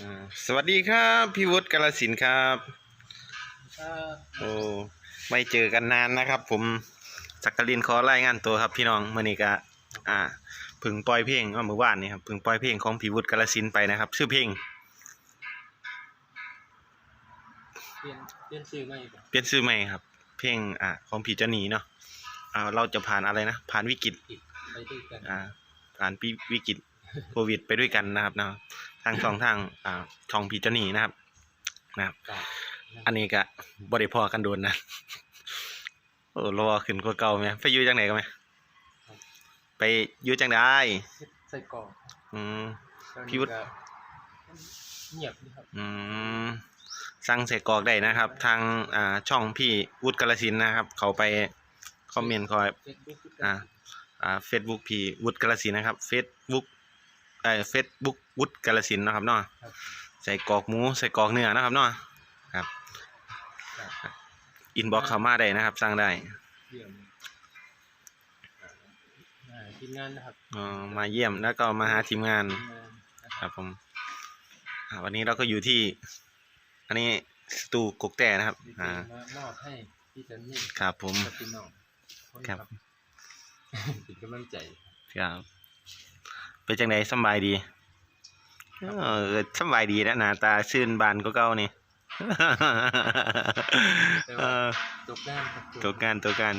อ่าสวัสดีครับ พี่วุฒิกาลสินธุ์ครับครับโอ้ไม่เจอกันนานนะครับ ผมสักกลินขอรายงานตัวครับ พี่น้องมื่อนี้ก็อ่าเพึ่งปล่อยเพลงว่าเมื่อวานนี้ครับเพึ่งปล่อยเพลงของพี่วุฒิกาลสินธุ์ไปนะครับ ชื่อเพลงเปลี่ยนเปลี่ยนชื่อใหม่ก่อนเปลี่ยนชื่อใหม่ครับ เพลงอ่าของพี่เจาหนีเนาะอ่าเราจะผ่านอะไรนะผ่านวิกฤตผิดไปด้วยกันอ่าผ่านปีวิกฤตโควิดไปด้วยกันนะครับเนาะ ทางช่องทางอ่าช่องพี่เจาหนีนะครับ นะครับกับอันนี้ก็บริพอกันโดนนะ โอ้รอขึ้นกว่าเก่าไหมไปอยู่จังไหนกันไหมไปอยู่จังไดใส่กรอกอืมตอนนี้พี่วุฒิก็เงียบนะครับอืมสั่งใส่กรอกได้นะครับ ทางอ่าช่องพี่วุฒิกาลสินธุ์นะครับ เขาไปคอมเมนต์คอย เฟซบุ๊กอ่าอ่าเฟซบุ๊กพี่วุฒิกาลสินธุ์นะครับเฟซบุ๊ก เอ่อเฟซบุ๊กวุฒิกาลสินธุ์นะครับเนาะครับ ใส่กรอกหมูใส่กรอกเนื้อนะครับเนาะครับครับอินบ็อกเข้ามาได้นะครับสั่งได้เยี่ยมอ่าทีมงานนะครับเอ่อมาเยี่ยมแล้วก็มาหาทีมงานทีมงานนะครับผมอ่าวันนี้เราก็อยู่ที่ อันนี้สตูกกแต่นะครับที่อ่ามามอบให้พี่จันนี่ครับผม กับพี่น้องนครับ เป็นกำลังใจ ครับ เป็นจังไดสำบายดีเออสำบายดีนะหน้าตาชื่นบานก็เก่านี่เออตกงานครับตัวการตัวการ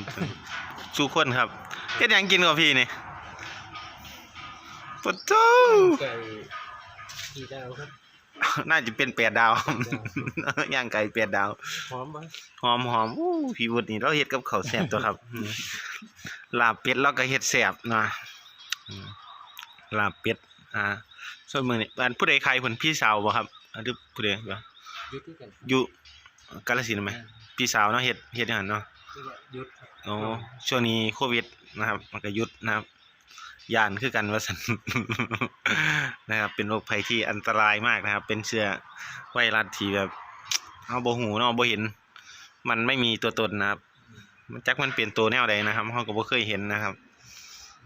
สู้คนครับเฮ็ดหยังกินกับพี่นี่ปะโตไก่กี่ดาวครับน่าจะเป็นแปดดาวย่างไก่แปดดาวพร้อมปะหอมหอมอู้พี่วุฒินี่เราเฮ็ดกับข้าวแซ่บตัวครับอืมลาบเป็ดเราก็เฮ็ดแซ่บเนาะอืม ลาบเป็ดอ่าส่วนมื้อนี้อันผู้ใดขายเพิ่นพี่สาวบ่ครับอันหรือผู้ใดบ่ยุดด้วยกันอยู่กาฬสินธุ์ไหมพี่สาวเนาะเฮ็ดเฮ็ดอย่างนั้นเนาะเรียกว่ายุดครับโอ้ช่วงนี้โควิดนะครับ มันก็หยุดนะครับย่านคือกันว่าซั่นนะครับ เป็นโรคภัยที่อันตรายมากนะครับ เป็นเชื้อไวรัสที่แบบเฮาบ่ฮู้เนาะบ่เห็น มันไม่มีตัวตนนะครับ มันจักมันเปลี่ยนตัวแนวใดนะครับเราก็บ่เคยเห็นนะครับ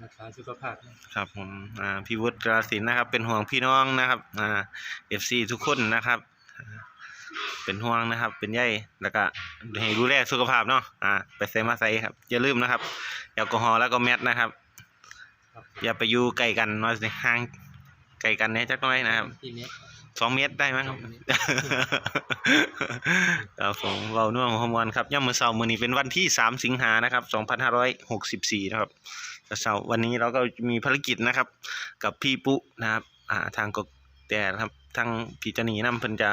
รักษาสุขภาพนะครับผมอ่าพี่วุฒิกราศินนะครับ เป็นห่วงพี่น้องนะครับอ่า FC ทุกคนนะครับอ่าเป็นห่วงนะครับ เป็นใยแล้วก็ให้ดูแลสุขภาพเนาะอ่าไปใส่มาใส่ครับอย่าลืมนะครับแอลกอฮอล์แล้วก็แมสนะครับครับอย่าไปอยู่ใกล้กันเนาะสิห่างไกลกันแหน่จักหน่อยนะครับ ที่เนี้ย สองเมตรได้ไหมครับครับผมเว้าน่วงฮอมวนครับย่ำมื้อเช้ามื้อนี้เป็นวันที่3สิงหานะครับ2564นะครับแต่เช้าวันนี้เราก็มีภารกิจนะครับ กับพี่ปุ๊นะครับอ่าทางกกแต่นะครับทางพี่จนีนำเพิ่นจะ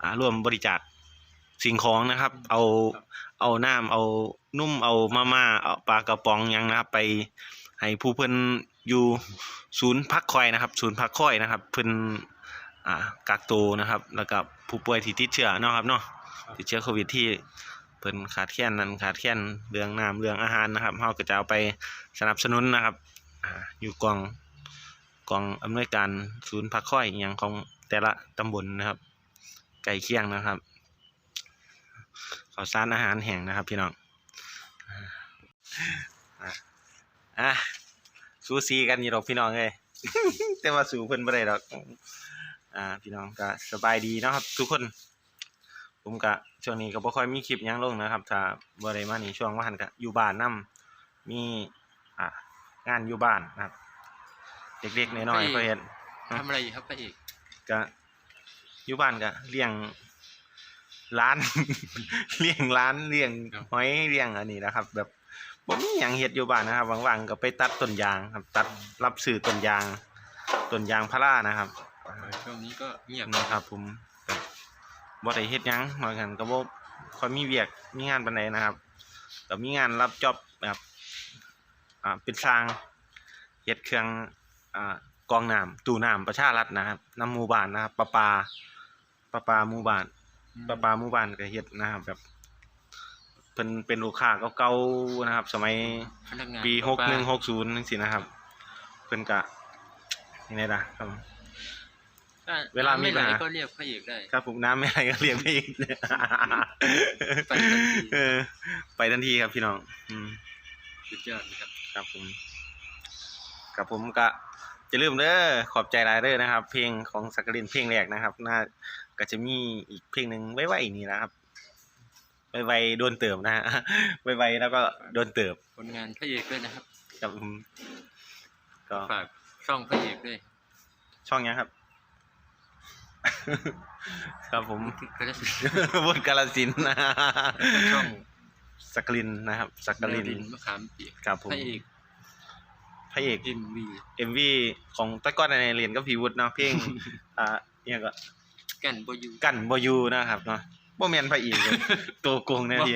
อ่าร่วมบริจาคสิ่งของนะครับ เอาเอาน้ำเอานุ่มเอามาม่าเอาปลากระป๋องหยังนะครับ ไปให้ผู้เพิ่นอยู่ศูนย์พักคอยนะครับ ศูนย์พักคอยนะครับ เพิ่น อ่ากักตัวนะครับ แล้วก็ผู้ป่วยที่ติดเชื้อเนาะครับเนาะติดเชื้อโควิดที่เพิ่นขาดแคลนนั้นขาดแคลนเรื่องน้ำเรื่องอาหารนะครับเฮาก็จะเอาไปสนับสนุนนะครับอ่าอยู่กองกองอำนวยการศูนย์พักคอยอหย่างของแต่ละตำบลนะครับไก่เคียงนะครับข้าวสารอาหารแห้งนะครับ พี่น้องอ่าอะสูสีกันอยู่ดอกพี่น้องเอ้ยแต่ว่าสู้เพิ่นบ่ได้ดอก อ่าพี่น้องก็สบายดีเนาะครับ ทุกคน ผมก็ช่วงนี้ก็บ่ค่อยมีคลิปหยังลงนะครับ ถ้าบ่ได้มานี่ช่วงว่าหั่นก็อยู่บ้านนํมีอ่างานอยู่บ้านนะครับ เด็กๆน้อยๆพระเอกเพื่อนทำอะไรอยู่ครับพระเอกก็อยู่บ้านก็เลี้ยงร้าน เลี้ยงร้านเลี้ยงหอยเลี้ยงอันนี้นะครับ แบบบ่มีหยังเฮ็ดอยู่บ้านนะครับว่างๆก็ไปตัดต้นยางครับ ตัดรับซื้อต้นยางต้นยางพารานะครับ ช่วงนี้ก็เงียบนะครับ ผมก็บ่ได้เฮ็ดหยังเหมือนกันก็บ่ค่อยมีเวียกมีงานปานใดนะครับก็มีงานรับจ็อบแบบอ่าเป็นสร้างเฮ็ดเครื่องอ่ากรองน้ำตู้น้ำประชารัฐนะครับนำหมู่บ้านนะครับประปาประปาหมู่บ้านประปาหมู่บ้านก็เฮ็ดนะครับแบบเพิ่นเป็นลูกค้าเก่าๆนะครับ สมัยพนักงานปีประปา61 60จังซี่นะครับเพิ่นก็นี่ไงล่ะครับถ้ เวลามีไไหลปัญหาก็เรียกพระเอกได้ ครับผมน้ำไม่อะไรก็เรียกไม่อีกไปทันที เออไปทันทีครับพี่น้องอืม สุดยอดนะครับ ครับผมกับผมก็จะลืมเด้อขอบใจหลายเด้อนะครับ เพลงของสักกลินเพลงแรกนะครับ น่าก็จะมีอีกเพลงหนึ่งไว้ๆนี่นะครับ ไวๆโดนเติมนะฮะ ไวๆแล้วก็โดนเติมผลงานพระเอกด้วยนะครับ กับผมก็ฝากช่องพระเอกด้วย ช่องยังครับ ครับผมก็ได้บนกาลสินธุ์นะช่องสักกลินนะครับ สักกลินแมวดินมะขามเปียกครับผมพระเอกพระเอกเอ็มวีเอ็มวีของตะก้อนในเรียนกับพีวุฒิเนาะเพลงอ่าเนี่ยก็กันบอยูกันบอยูนะครับเนาะ บ่แม่นพระเอกเลยตัวโกงแน่ที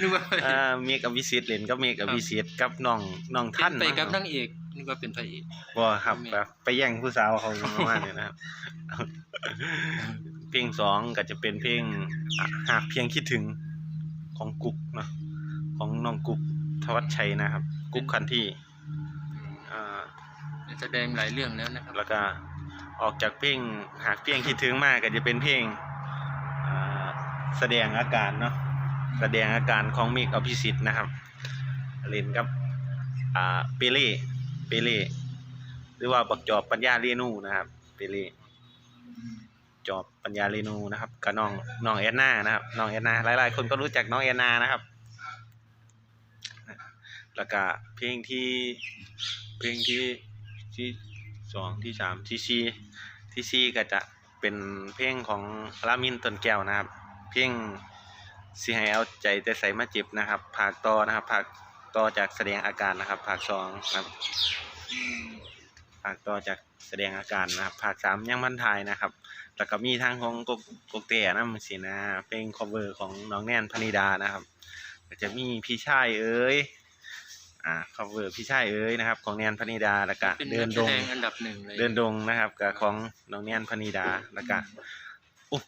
นึกว่าอ่าเมกอวิสิตเล่นกับเมกอวิสิตกับน้องน้องเป็ท่านนไปกับนะนางเอกนึกว่าเป็นพระเอกบ่ครับแม่แบบไปแย่งผู้สาวเขาอย่างประมาณนี้นะครับ เพลงสองก็จะเป็นเพลงอะหากเพียงคิดถึงของกุ๊กเนาะของน้องกุ๊กทวัชชัยนะครับ กุ๊กคันที่อ่าแสดงหลายเรื่องแล้วนะครับ แล้วก็ออกจากเพลงหากเพียงคิดถึงมากก็จะเป็นเพลงอ่า แสดงอาการเนาะแสดงอาการของเมกอภิสิทธิ์นะครับเล่นกับอ่าเปเล่เปเล่หรือว่าบักจอบปัญญาเรนูนะครับเปเล่จอบปัญญาเรนูนะครับกับน้องน้องแอนนานะครับน้องแอนนาหลายๆ คนก็รู้จักน้องแอนนานะครับแล้วก็เพลงที่เพลงที่ที่สองที่สามที่สี่ที่สี่ก็จะเป็นเพลงของลามินต้นแก้วนะครับ เพลงสิให้เอาใจแต่ใส่มาจิบนะครับภาคต่อนะครับภาคต่อจากแสดงอาการนะครับภาคสองนะครับภาคต่อจากแสดงอาการนะครับภาคสามยังบันทายนะครับแล้วก็มีทางของกกกกเต่นะมันสินะเพลง cover ของน้องแนนพนิดานะครับก็จะมีพี่ชายเอ้ยอ่า cover พี่ชายเอ้ยนะครับ ของแนนพนิดาแล้วก็เป็นเดินันกแสดงดงอันดับหนึ่งเลยเดินดงนะครับกับของน้องแนนพนิดาแล้วก็โอ้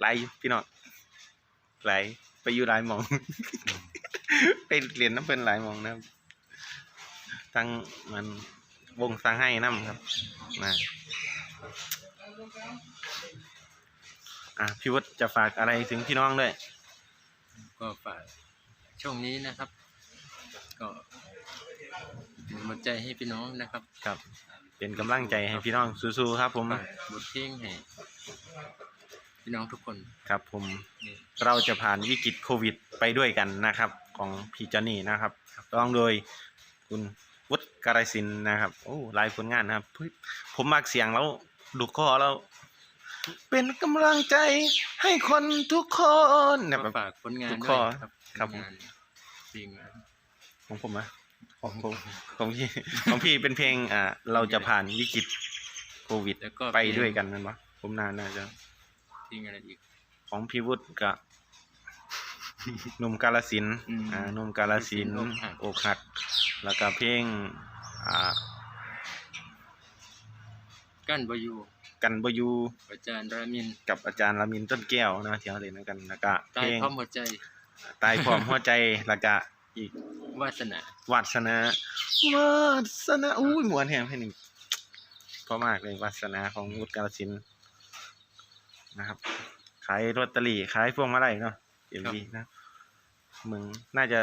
ไลายพี่น้อง ไลายไปอยู่หลายหมอง ไปเรียนน้ำเป็นหลายหมองนะครับทั้งมันวงสังให้น้ำครับนะอะพี่วุฒิจะฝากอะไรถึงพี่น้องด้วย ก็ฝากช่วงนี้นะครับ ก็เป็นกำลังใจให้พี่น้องนะครับครับ เป็นกำลังใจให้พี่น้องสู้ๆครับ ผมฝากบทเพลงให้ พี่น้องทุกคนครับผมนี่ เราจะผ่านวิกฤตโควิดไปด้วยกันนะครับ ของพี่จอนนี่นะครับร้องโดยคุณวุฒิการยศินนะครับโอ้หลายผลงานนะครับเฮ้ยผมมักเสียงแล้วดูคอแล้ว เป็นกำลังใจให้คนทุกคนเนี่ยก็แบบฝากผลงานทุกด้ข้วอยครับครับ ผลงานเพลงนะของผมอะของผมของพี่ ของพี่เป็นเพลงอ่าเราจะผ่านวิกฤตโควิดแล้วก็ ไปด้วยกันนั่นปะผมนานน่าจะ เพลงอะไรอีก ของพี่วุฒิกับ หนุ่มกาลสินธุ์อืมอ่าหนุ่มกาลสินธุ์อกหัก อกหัก แล้วก็เพลงอ่ากั้นบอยูกันบอยูอาจารย์รามินกับอาจารย์ลามินต้นแก้วนะที่เราเล่นด้วยกันแล้วก็เพตายลงพร้อมหัวใจตายพร้อมหัวใจแล้วก็อีก วาสนา วาสนาวาสนาอุ้ยหมวนแหงเพลงนี้เพราะมากเลยวาสนาของวุฒิกาลสินธุ์ นะครับ ขายลอตเตอรี่ขายพวงมาลัยเนาะเอ็มดีนะมึงน่าจะ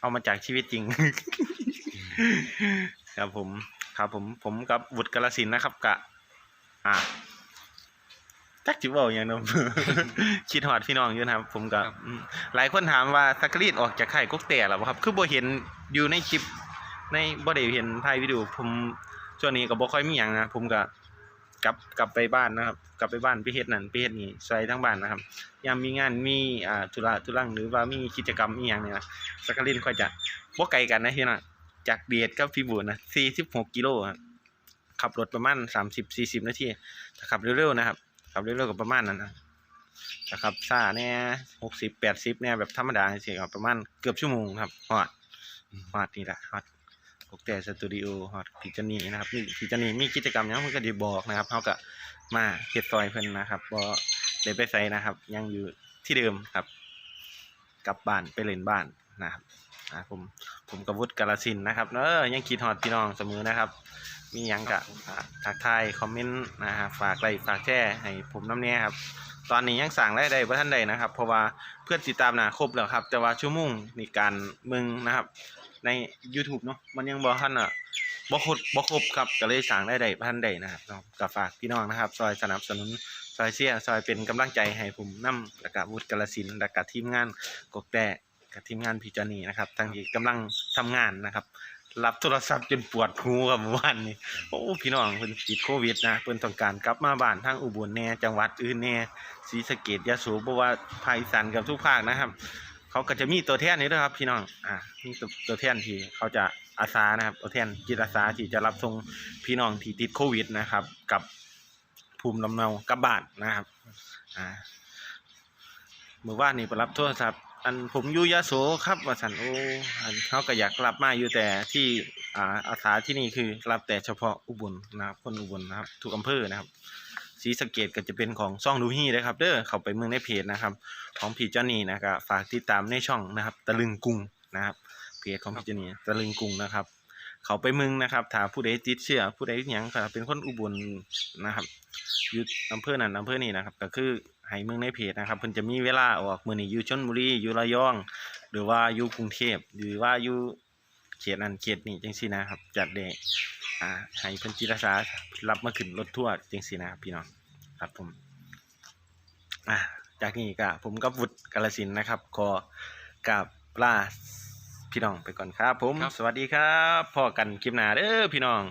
เอามาจากชีวิตจริง ครับผม ครับผม ผมกับวุฒิกาลสินธุ์นะครับ กะ อ่าจักจิบเอาอย่างเนอะคิดหอดพี่น้องอยู่นะครับ ผมกับอืมหลายคนถามว่าสักกรีดออกจากไข่กุ๊กแต่หรอครับ คือบ่เห็นอยู่ในคลิป ในบ่ได้เห็นถ่ายวิดีโอผมช่วงนี้ก็บ่ค่อยมีหยังนะ ผมก็ กลับกลับไปบ้านนะครับ กลับไปบ้านไปเฮ็ดนั่นไปเฮ็ดนี่ใส่ทั้งบ้านนะครับยามมีงานมีอ่าธุระธุรังหรือว่ามีกิจกรรมอีหยังเนี่ยนะสักกรีนค่อยจะบ่ไกลกันนะพี่น้องจากเบียดกับพี่บุญนะ46กิโลครับขับรถประมาณ30 40นาทีถ้าขับเร็วๆนะครับขับเร็วๆก็ประมาณนั้นนะถ้าขับซ่าแน่60 80เนี่ยแบบธรรมดาสิครับประมาณเกือบชั่วโมงครับฮอดฮอดนี่แหละฮอด กกแต่สตูดิโอฮอดพิจนีนะครับนี่พิจนีมีกิจกรรมยังเพิ่นก็ได้บอกนะครับเฮาก็มาเฮ็ดซอยเพิ่นนะครับบ่ได้ไปไสนะครับ ยังอยู่ที่เดิมครับ กลับบ้านไปเล่นบ้านนะครับอ่าผมผมกับวุฒิกาลสินนะครับเออยังคิดฮอดพี่น้องเสมอนะครับ มียังก็อ่าทักทายคอมเมนต์นะฮะฝากไลค์ฝากแชร์ให้ผมน้ำเนี้ยครับ ตอนนี้ยังสั่งได้ได้บ่ทันได้นะครับ เพราะว่าเพื่อนติดตามนาครบแล้วครับ แต่ว่าชั่วโมงในการมืองนะครับ ใน YouTube เนาะมันยังบ่ทันอะบ่ครบบ่ครบครับก็เลยสร้างได้ได้พันได้นะครับเนาะก็ฝากพี่น้องนะครับ ซอยสนับสนุนซอยเชียร์ซอยเป็นกำลังใจให้ผมนํแล้วก็วุฒิกาลสินแล้วก็ทีมงานกกแต่กับทีมงานพี่จอนี่นะครับทั้งที่กำลังทำงานนะครับ รับโทรศัพท์จนปวดหูครับเมื่อวานนี้โอ้พี่น้องเพิ่นติดโควิดนะเพิ่นต้องการกลับมาบ้านทางอุบลแน่จังหวัดอื่นแน่ศรีสะเกษยะโสบ่ว่าภาคอีสานกับทุกภาคนะครับ เขาก็จะมีตัวแทนนี่ด้วยครับพี่น้อง อ่ามีตัวตัวแทนที่เขาจะอาสานะครับ ตัวแทนจิตอาสาที่จะรับส่งพี่น้องที่ติดโควิดนะครับ กับภูมิลำเนากลับบ้านนะครับ อ่าเมื่อวานนี้ไปรับโทรศัพท์อันผมอยู่ยโสครับว่าสันโอ้อันเขาก็อยากรับมาอยู่แต่ที่อ่าอาสาที่นี่คือรับแต่เฉพาะอุบลนะครับ คนอุบลนะครับทุกอำเภอนะครับ ศรีสเกดก็จะเป็นของซ่องดูฮี้นะครับเด้อเข้าไปเมืองในเพจนะครับ ของพี่เจ้านี่นะครับฝากติดตามในช่องนะครับ ตะลึงกรุงนะครับเพจของพี่เจ้านี่ตะลึงกรุงนะครับ เขาไปเมึงนะครับถ้าผู้ใดติดเชื้อผู้ใดหยังก็เป็นคนอุบลนะครับอยู่อำเภอนั้นอำเภอนี้นะครับ ก็คือให้เมืองในเพจนะครับเพิ่นจะมีเวลาออกมื้อนี้อยู่ชลบุรีอยู่ระยอง หรือว่าอยู่กรุงเทพหรือว่าอยู่เขตนั้นเขตนี้จังซี่นะครับ จัดได้ อ่าให้เพิ่นจิตอาสารับมาขึ้นรถทัวร์จังซี่นะครับพี่น้องครับผมอะจากนี้ก็ผมกับวุฒิกาลสินธุ์นะครับขอกราบลาพี่น้องไปก่อนครับ ผมครับสวัสดีครับพอกันคลิปหน้าเด้อพี่น้อง